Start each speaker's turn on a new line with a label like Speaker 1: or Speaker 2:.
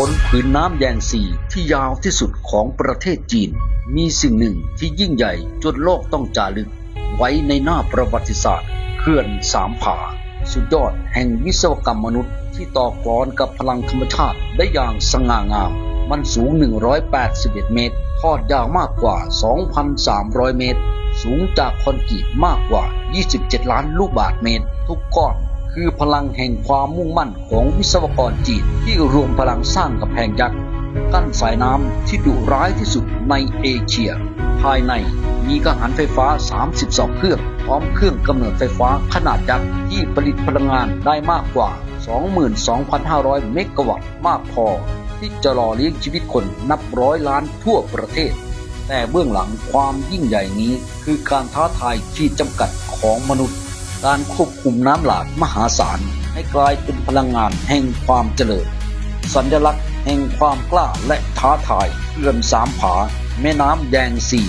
Speaker 1: บนผืนน้ำแยงซีที่ยาวที่สุดของประเทศจีน มีสิ่งหนึ่งที่ยิ่งใหญ่จนโลกต้องจารึก ไว้ในหน้าประวัติศาสตร์เขื่อนสามผา สุดยอดแห่งวิศวกรรมมนุษย์ ที่ต่อกรกับพลังธรรมชาติได้อย่างสง่างาม มันสูง 181 เมตร ทอดยาวมากกว่า 2,300 เมตร สูงจากคอนกรีตมากกว่า 27 ล้านลูกบาศก์เมตร ทุกก้อน คือพลังแห่งความมุ่งมั่นของวิศวกรจีนที่รวมพลังสร้างกำแพงยักษ์กั้นสายน้ำที่ดุร้ายที่สุดในเอเชีย ภายในมีกังหันไฟฟ้า 32 เครื่อง พร้อมเครื่องกำเนิดไฟฟ้าขนาดยักษ์ที่ผลิตพลังงานได้มากกว่า 22,500 เมกะวัตต์มากพอ ที่จะหล่อเลี้ยงชีวิตคนนับร้อยล้านทั่วประเทศ แต่เบื้องหลังความยิ่งใหญ่นี้คือการท้าทายขีดจำกัดของมนุษย์ การควบคุมน้ำหลากมหาศาลให้กลายเป็นพลังงานแห่งความเจริญ สัญลักษณ์แห่งความกล้าและท้าทายเขื่อสามผา แม่น้ำแยงซี